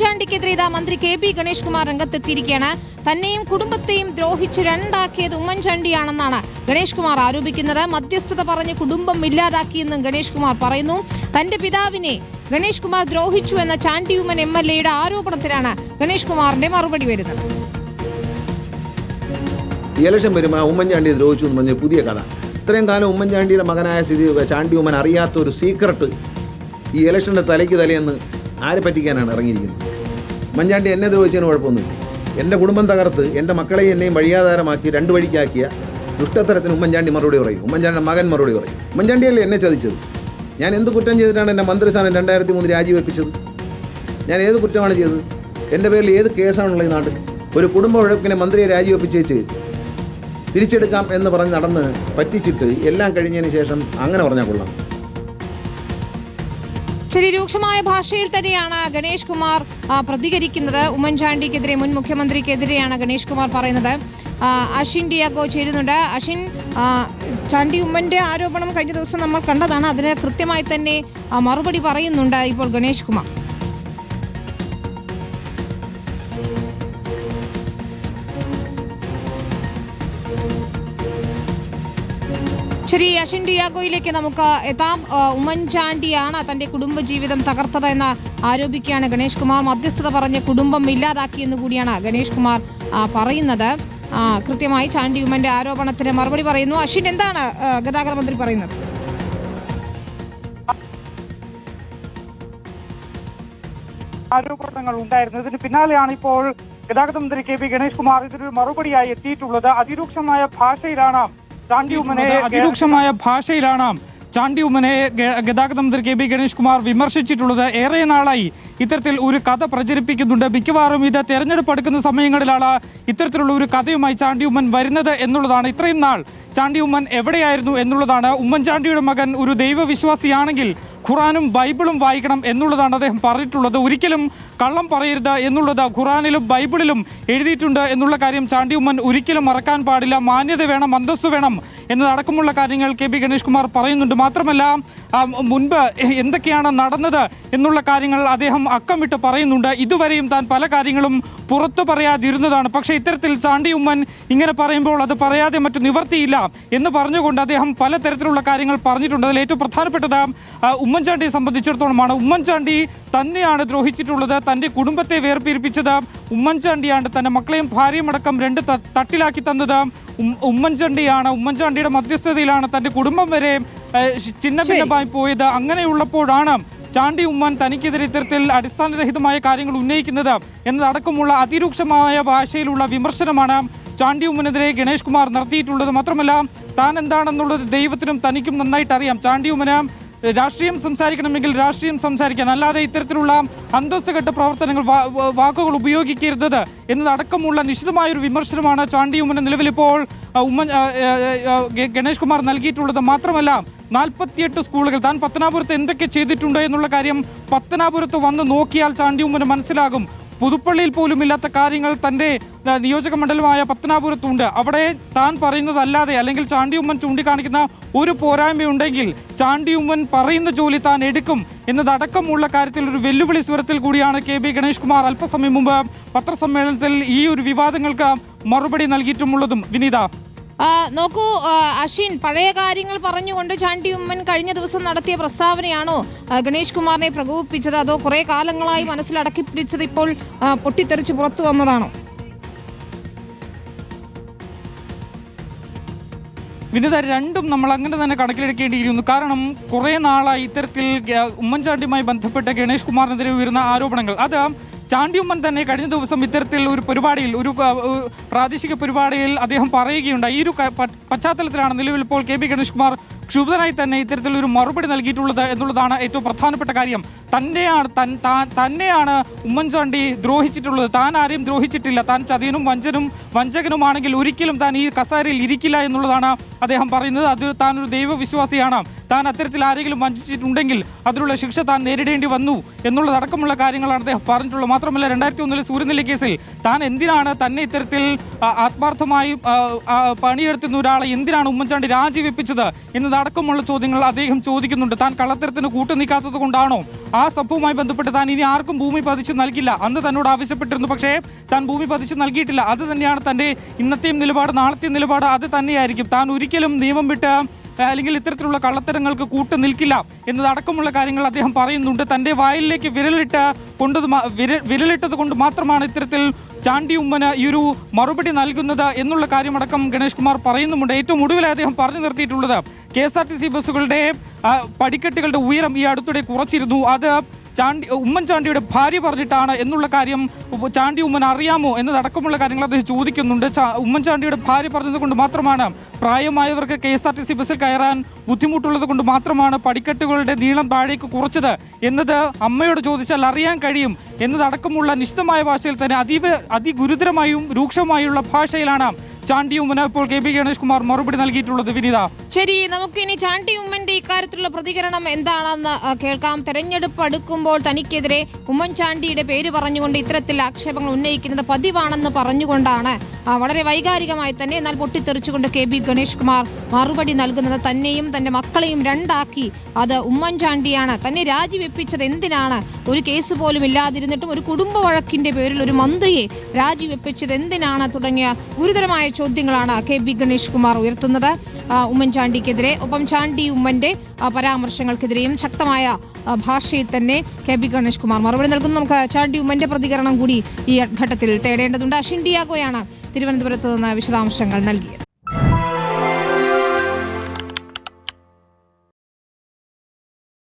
ഉമ്മൻചാണ്ടിക്കെതിരെ ഇതാ മന്ത്രി K P Ganesh Kumar രംഗത്തെത്തിയിരിക്കുകയാണ്. തന്നെയും കുടുംബത്തെയും ദ്രോഹിച്ച് രണ്ടാക്കിയത് ഉമ്മൻചാണ്ടിയാണെന്നാണ് ഗണേഷ് കുമാർ ആരോപിക്കുന്നത്. മധ്യസ്ഥത പറഞ്ഞ് കുടുംബം ഇല്ലാതാക്കിയെന്നും ഗണേഷ് കുമാർ പറയുന്നു. തന്റെ പിതാവിനെ ഗണേഷ് കുമാർ ദ്രോഹിച്ചു എന്ന ചാണ്ടി ഉമ്മൻ എം എൽ എയുടെ ആരോപണത്തിലാണ് ഗണേഷ് കുമാറിന്റെ മറുപടി വരുന്നത്. ഇലക്ഷൻ വരുമ്പോൾ ഉമ്മൻചാണ്ടിയെ ദ്രോഹിച്ചു എന്ന് പറഞ്ഞ പുതിയ കഥ. ഇത്രയും കാലം ഉമ്മൻചാണ്ടിയുടെ മകനായ സ്ഥിതി ചാണ്ടി ഉമ്മൻ അറിയാത്ത ഒരു സീക്രട്ട് ഈ ഇലക്ഷന്റെ തലയ്ക്ക് തലയെന്ന് ആരെ പറ്റിക്കാനാണ് ഇറങ്ങിയിരിക്കുന്നത്? മഞ്ഞാണ്ടി എന്നെ ദ്രോഹിച്ചതിന് കുഴപ്പമൊന്നുമില്ല. എന്റെ കുടുംബം തകർത്ത് എന്റെ മക്കളെ എന്നെയും വഴിയാധാരമാക്കി രണ്ട് വഴിക്കാക്കിയ ദുഷ്ടത്തരത്തിന് ഉമ്മൻചാണ്ടി മറുപടി പറയും. ഉമ്മൻചാണ്ടിയുടെ മകൻ മറുപടി പറയും. ഉമ്മൻചാണ്ടിയല്ലേ എന്നെ ചതിച്ചത്? ഞാൻ എന്ത് കുറ്റം ചെയ്തിട്ടാണ് എന്റെ മന്ത്രിസ്ഥാനം രണ്ടായിരത്തി മൂന്ന് രാജിവെപ്പിച്ചത്? ഞാൻ ഏത് കുറ്റമാണ് ചെയ്തത്? എന്റെ പേരിൽ ഏത് കേസാണുള്ളത് ഈ നാട്ടിൽ? ഒരു കുടുംബ വഴക്കിനെ മന്ത്രിയെ രാജിവെപ്പിച്ചേച്ച് തിരിച്ചെടുക്കാം എന്ന് പറഞ്ഞ് നടന്ന് പറ്റിച്ചിട്ട് എല്ലാം കഴിഞ്ഞതിന് ശേഷം അങ്ങനെ പറഞ്ഞാൽ കൊള്ളാം. ശരി രൂക്ഷമായ ഭാഷയിൽ തന്നെയാണ് ഗണേഷ് കുമാർ പ്രതികരിക്കുന്നത്. ഉമ്മൻചാണ്ടിക്കെതിരെ മുൻ മുഖ്യമന്ത്രിക്കെതിരെയാണ് ഗണേഷ് കുമാർ പറയുന്നത്. അഷിൻ ഡിയാഗോ ചേരുന്നുണ്ട് അഷിൻ ചാണ്ടി ഉമ്മന്റെ ആരോപണം കഴിഞ്ഞ ദിവസം നമ്മൾ കണ്ടതാണ്. അതിന് കൃത്യമായി തന്നെ മറുപടി പറയുന്നുണ്ട് ഇപ്പോൾ ഗണേഷ് കുമാർ. ശരി അശ്വിൻ ഡിയാഗോയിലേക്ക് നമുക്ക് എത്താം. ഉമ്മൻചാണ്ടിയാണ് തന്റെ കുടുംബജീവിതം തകർത്തത് എന്ന് ആരോപിക്കുകയാണ് ഗണേഷ് കുമാർ. മധ്യസ്ഥത പറഞ്ഞ് കുടുംബം ഇല്ലാതാക്കിയെന്ന് കൂടിയാണ് ഗണേഷ് കുമാർ പറയുന്നത്. കൃത്യമായി ചാണ്ടി ഉമ്മന്റെ ആരോപണത്തിന് മറുപടി പറയുന്നു. അശ്വിൻ എന്താണ് ഗതാഗത മന്ത്രി പറയുന്നത്? ആരോപണങ്ങൾ ഉണ്ടായിരുന്നു. ഇതിന് പിന്നാലെയാണ് ഇപ്പോൾ ഗതാഗത മന്ത്രി കെ പി ഗണേഷ് കുമാർ ഇതിനൊരു മറുപടിയായി എത്തിയിട്ടുള്ളത്. അതിരൂക്ഷമായ ഭാഷയിലാണ് ചാണ്ടി ഉമ്മനെ അതിരൂക്ഷമായ ഭാഷയിലാണ് ചാണ്ടി ഉമ്മനെ ഗതാഗത മന്ത്രി കെ ബി ഗണേഷ് കുമാർ വിമർശിച്ചിട്ടുള്ളത്. ഏറെ നാളായി ഇത്തരത്തിൽ ഒരു കഥ പ്രചരിപ്പിക്കുന്നുണ്ട്. മിക്കവാറും ഇത് തെരഞ്ഞെടുപ്പ് എടുക്കുന്ന സമയങ്ങളിലാണ് ഇത്തരത്തിലുള്ള ഒരു കഥയുമായി ചാണ്ടി ഉമ്മൻ വരുന്നത് എന്നുള്ളതാണ്. ഇത്രയും നാൾ ചാണ്ടി ഉമ്മൻ എവിടെയായിരുന്നു എന്നുള്ളതാണ്. ഉമ്മൻചാണ്ടിയുടെ മകൻ ഒരു ദൈവവിശ്വാസിയാണെങ്കിൽ ഖുറാനും ബൈബിളും വായിക്കണം എന്നുള്ളതാണ് അദ്ദേഹം പറഞ്ഞിട്ടുള്ളത്. ഒരിക്കലും കള്ളം പറയരുത് എന്നുള്ളത് ഖുറാനിലും ബൈബിളിലും എഴുതിയിട്ടുണ്ട് എന്നുള്ള കാര്യം ചാണ്ടി ഉമ്മൻ ഒരിക്കലും മറക്കാൻ പാടില്ല. മാന്യത വേണം അന്തസ്സു വേണം. എന്നതടക്കമുള്ള കാര്യങ്ങൾ കെ ബി ഗണേഷ് കുമാർ പറയുന്നുണ്ട്. മാത്രമല്ല മുൻപ് എന്തൊക്കെയാണ് നടന്നത് എന്നുള്ള കാര്യങ്ങൾ അദ്ദേഹം അക്കമിട്ട് പറയുന്നുണ്ട്. ഇതുവരെയും താൻ പല കാര്യങ്ങളും പുറത്തു പറയാതിരുന്നതാണ്. പക്ഷേ ഇത്തരത്തിൽ ചാണ്ടി ഉമ്മൻ ഇങ്ങനെ പറയുമ്പോൾ അത് പറയാതെ മറ്റു നിവർത്തിയില്ല എന്ന് പറഞ്ഞുകൊണ്ട് അദ്ദേഹം പലതരത്തിലുള്ള കാര്യങ്ങൾ പറഞ്ഞിട്ടുണ്ട്. അതിൽ ഏറ്റവും പ്രധാനപ്പെട്ടത് ഉമ്മൻചാണ്ടിയെ സംബന്ധിച്ചിടത്തോളമാണ്. ഉമ്മൻചാണ്ടി തന്നെയാണ് ദ്രോഹിച്ചിട്ടുള്ളത്. തന്റെ കുടുംബത്തെ വേർപിരിപ്പിച്ചത് ഉമ്മൻചാണ്ടിയാണ്. തന്റെ മക്കളെയും ഭാര്യയും അടക്കം രണ്ട് തട്ടിലാക്കി തന്നത് ഉമ്മൻചാണ്ടിയാണ്. ഉമ്മൻചാണ്ടിയുടെ മധ്യസ്ഥതയിലാണ് തന്റെ കുടുംബം വരെ ചിന്ന ഭിന്നമായി പോയത്. അങ്ങനെയുള്ളപ്പോഴാണ് ചാണ്ടി ഉമ്മൻ തനിക്കെതിരെ ഇത്തരത്തിൽ അടിസ്ഥാനരഹിതമായ കാര്യങ്ങൾ ഉന്നയിക്കുന്നത് എന്നതടക്കമുള്ള അതിരൂക്ഷമായ ഭാഷയിലുള്ള വിമർശനമാണ് ചാണ്ടി ഉമ്മനെതിരെ ഗണേഷ് കുമാർ നടത്തിയിട്ടുള്ളത്. മാത്രമല്ല താൻ എന്താണെന്നുള്ളത് ദൈവത്തിനും തനിക്കും നന്നായിട്ട് അറിയാം ചാണ്ടി ഉമ്മന് രാഷ്ട്രീയം സംസാരിക്കണമെങ്കിൽ രാഷ്ട്രീയം സംസാരിക്കാൻ. അല്ലാതെ ഇത്തരത്തിലുള്ള അന്തസ്സുകെട്ട പ്രവർത്തനങ്ങൾ വാക്കുകൾ ഉപയോഗിക്കരുത് എന്നതടക്കമുള്ള നിശിതമായ ഒരു വിമർശനമാണ് ചാണ്ടി ഉമ്മന് നിലവിലിപ്പോൾ ഉമ്മൻ ഗണേഷ് കുമാർ നൽകിയിട്ടുള്ളത് മാത്രമല്ല നാൽപ്പത്തിയെട്ട് സ്കൂളുകൾ. താൻ പത്തനാപുരത്ത് എന്തൊക്കെ ചെയ്തിട്ടുണ്ട് എന്നുള്ള കാര്യം പത്തനാപുരത്ത് വന്ന് നോക്കിയാൽ ചാണ്ടി ഉമ്മന് മനസ്സിലാകും. പുതുപ്പള്ളിയിൽ പോലും ഇല്ലാത്ത കാര്യങ്ങൾ തന്റെ ആ, നിയോജക മണ്ഡലമായ പത്തനാപുരത്തുണ്ട്. അവിടെ താൻ പറയുന്നതല്ലാതെ അല്ലെങ്കിൽ ചാണ്ടിയുമ്മൻ ചൂണ്ടിക്കാണിക്കുന്ന ഒരു പോരായ്മയുണ്ടെങ്കിൽ ചാണ്ടിയുമ്മൻ പറയുന്ന ജോലി താൻ എടുക്കും എന്നതടക്കമുള്ള കാര്യത്തിൽ ഒരു വെല്ലുവിളി സ്വരത്തിൽ കൂടിയാണ് കെ ബി ഗണേഷ് കുമാർ അല്പസമയം മുമ്പ് പത്രസമ്മേളനത്തിൽ ഈ ഒരു വിവാദങ്ങൾക്ക് മറുപടി നൽകിയിട്ടുമുള്ളതും. വിനീത. നോക്കൂ അശ്വിൻ പഴയ കാര്യങ്ങൾ പറഞ്ഞുകൊണ്ട് ചാണ്ടി ഉമ്മൻ കഴിഞ്ഞ ദിവസം നടത്തിയ പ്രസ്താവനയാണോ ഗണേഷ് കുമാറിനെ പ്രകോപിപ്പിച്ചത്? അതോ കുറെ കാലങ്ങളായി മനസ്സിലടക്കി പിടിച്ചത് ഇപ്പോൾ പൊട്ടിത്തെറിച്ച് പുറത്തു വന്നതാണോ? വിനിത രണ്ടും നമ്മൾ അങ്ങനെ തന്നെ കണക്കിലെടുക്കേണ്ടിയിരിക്കുന്നു കാരണം കുറേ നാളായി ഇത്തരത്തിൽ ഉമ്മൻചാണ്ടിയുമായി ബന്ധപ്പെട്ട ഗണേഷ് കുമാറിനെതിരെ ഉയരുന്ന ആരോപണങ്ങൾ. അത് ചാണ്ടി ഉമ്മൻ തന്നെ കഴിഞ്ഞ ദിവസം ഇത്തരത്തിൽ ഒരു പരിപാടിയിൽ ഒരു പ്രാദേശിക പരിപാടിയിൽ അദ്ദേഹം പറയുകയുണ്ടായി. ഈ ഒരു പശ്ചാത്തലത്തിലാണ് നിലവിൽ ഇപ്പോൾ കെ പി ഗണേഷ് കുമാർ ക്ഷുഭിതനായി തന്നെ ഇത്തരത്തിലൊരു മറുപടി നൽകിയിട്ടുള്ളത് എന്നുള്ളതാണ് ഏറ്റവും പ്രധാനപ്പെട്ട കാര്യം. തന്നെയാണ് തന്നെയാണ് ഉമ്മൻചാണ്ടി ദ്രോഹിച്ചിട്ടുള്ളത്. താൻ ആരെയും ദ്രോഹിച്ചിട്ടില്ല. താൻ ചതിയനും വഞ്ചനും വഞ്ചകനുമാണെങ്കിൽ ഒരിക്കലും താൻ ഈ കസാരയിൽ ഇരിക്കില്ല എന്നുള്ളതാണ് അദ്ദേഹം പറയുന്നത്. അത് താൻ ഒരു ദൈവവിശ്വാസിയാണ്. താൻ അത്തരത്തിൽ ആരെങ്കിലും വഞ്ചിച്ചിട്ടുണ്ടെങ്കിൽ അതിനുള്ള ശിക്ഷ താൻ നേരിടേണ്ടി വന്നു എന്നുള്ളതടക്കമുള്ള കാര്യങ്ങളാണ് അദ്ദേഹം പറഞ്ഞിട്ടുള്ളത്. മാത്രമല്ല രണ്ടായിരത്തി ഒന്നിലെ സൂര്യനെല്ലി കേസിൽ താൻ എന്തിനാണ് തന്നെ ഇത്തരത്തിൽ ആത്മാർത്ഥമായി പണിയെടുത്തുന്ന ഒരാളെ എന്തിനാണ് ഉമ്മൻചാണ്ടി രാജിവെപ്പിച്ചത് എന്നതാണ് എന്നതടക്കമുള്ള ചോദ്യങ്ങൾ അദ്ദേഹം ചോദിക്കുന്നുണ്ട്. താൻ കള്ളത്തരത്തിന് കൂട്ടുനിൽക്കാത്തത് കൊണ്ടാണോ? ആ സംഭവവുമായി ബന്ധപ്പെട്ട് താൻ ഇനി ആർക്കും ഭൂമി പതിച്ചു നൽകില്ല. അന്ന് തന്നോട് ആവശ്യപ്പെട്ടിരുന്നു പക്ഷേ താൻ ഭൂമി പതിച്ചു നൽകിയിട്ടില്ല. അത് തന്നെയാണ് തന്റെ ഇന്നത്തെയും നിലപാട് നാളത്തെയും നിലപാട് അത് തന്നെയായിരിക്കും. താൻ ഒരിക്കലും നിയമം വിട്ട് അല്ലെങ്കിൽ ഇത്തരത്തിലുള്ള കള്ളത്തരങ്ങൾക്ക് കൂട്ടു നിൽക്കില്ല എന്നതടക്കമുള്ള കാര്യങ്ങൾ അദ്ദേഹം പറയുന്നുണ്ട്. തന്റെ വായിലേക്ക് വിരലിട്ട് കൊണ്ടത് വിരലിട്ടത് കൊണ്ട് മാത്രമാണ് ഇത്തരത്തിൽ ചാണ്ടി ഉമ്മന് ഈ ഒരു മറുപടി നൽകുന്നത് എന്നുള്ള കാര്യമടക്കം ഗണേഷ് കുമാർ പറയുന്നുമുണ്ട്. ഏറ്റവും ഒടുവിൽ അദ്ദേഹം പറഞ്ഞു നിർത്തിയിട്ടുള്ളത് K S R T C ബസ്സുകളുടെ പടിക്കെട്ടുകളുടെ ഉയരം ഈ അടുത്തിടെ കുറച്ചിരുന്നു. അത് ചാണ്ടി ഉമ്മൻചാണ്ടിയുടെ ഭാര്യ പറഞ്ഞിട്ടാണ് എന്നുള്ള കാര്യം ചാണ്ടി ഉമ്മൻ അറിയാമോ എന്നതടക്കമുള്ള കാര്യങ്ങൾ അദ്ദേഹം ചോദിക്കുന്നുണ്ട്. ഉമ്മൻചാണ്ടിയുടെ ഭാര്യ പറഞ്ഞത് കൊണ്ട് മാത്രമാണ് പ്രായമായവർക്ക് K S R T C ബസ്സിൽ കയറാൻ ബുദ്ധിമുട്ടുള്ളത് കൊണ്ട് മാത്രമാണ് പടിക്കെട്ടുകളുടെ നീളം താഴേക്ക് കുറച്ചത് എന്നത് അമ്മയോട് ചോദിച്ചാൽ അറിയാൻ കഴിയും എന്നതടക്കമുള്ള നിശ്ചിതമായ ഭാഷയിൽ തന്നെ അതീവ അതിഗുരുതരമായും രൂക്ഷമായുള്ള ഭാഷയിലാണ് ചാണ്ടി ഉമ്മന് ഇപ്പോൾ കെ പി ഗണേഷ് കുമാർ മറുപടി നൽകിയിട്ടുള്ളത് വിനീത. ശരി നമുക്കിനി ചാണ്ടി ഉമ്മന്റെ ഇക്കാര്യത്തിലുള്ള പ്രതികരണം എന്താണെന്ന് കേൾക്കാം. തെരഞ്ഞെടുപ്പ് അടുക്കുമ്പോൾ തനിക്കെതിരെ ഉമ്മൻചാണ്ടിയുടെ പേര് പറഞ്ഞുകൊണ്ട് ഇത്തരത്തിൽ ആക്ഷേപങ്ങൾ ഉന്നയിക്കുന്നത് പതിവാണെന്ന് പറഞ്ഞുകൊണ്ടാണ് വളരെ വൈകാരികമായി തന്നെ എന്നാൽ പൊട്ടിത്തെറിച്ചുകൊണ്ട് കെ ബി ഗണേഷ് കുമാർ മറുപടി നൽകുന്നത്. തന്നെയും തന്റെ മക്കളെയും രണ്ടാക്കി അത് ഉമ്മൻചാണ്ടിയാണ് തന്നെ രാജിവെപ്പിച്ചത് എന്തിനാണ്? ഒരു കേസ് പോലും ഇല്ലാതിരുന്നിട്ടും ഒരു കുടുംബ വഴക്കിന്റെ പേരിൽ ഒരു മന്ത്രിയെ രാജിവെപ്പിച്ചത് എന്തിനാണ് തുടങ്ങിയ ഗുരുതരമായ ചോദ്യങ്ങളാണ് കെ ബി ഗണേഷ് കുമാർ ഉയർത്തുന്നത്. ഉമ്മൻചാണ്ടിക്കെതിരെ ഒപ്പം ചാണ്ടി ഉമ്മന്റെ പരാമർശങ്ങൾക്കെതിരെയും ശക്തമായ ഭാഷയിൽ തന്നെ കെ ബി ഗണേഷ് കുമാർ മറുപടി നൽകുന്നു. നമുക്ക് ചാണ്ടി ഉമ്മന്റെ പ്രതികരണം കൂടി ഈ ഘട്ടത്തിൽ തേടേണ്ടതുണ്ട്. അഷിൻ ഡിയാഗോയാണ് തിരുവനന്തപുരത്ത് നിന്ന് വിശദാംശങ്ങൾ നൽകിയത്.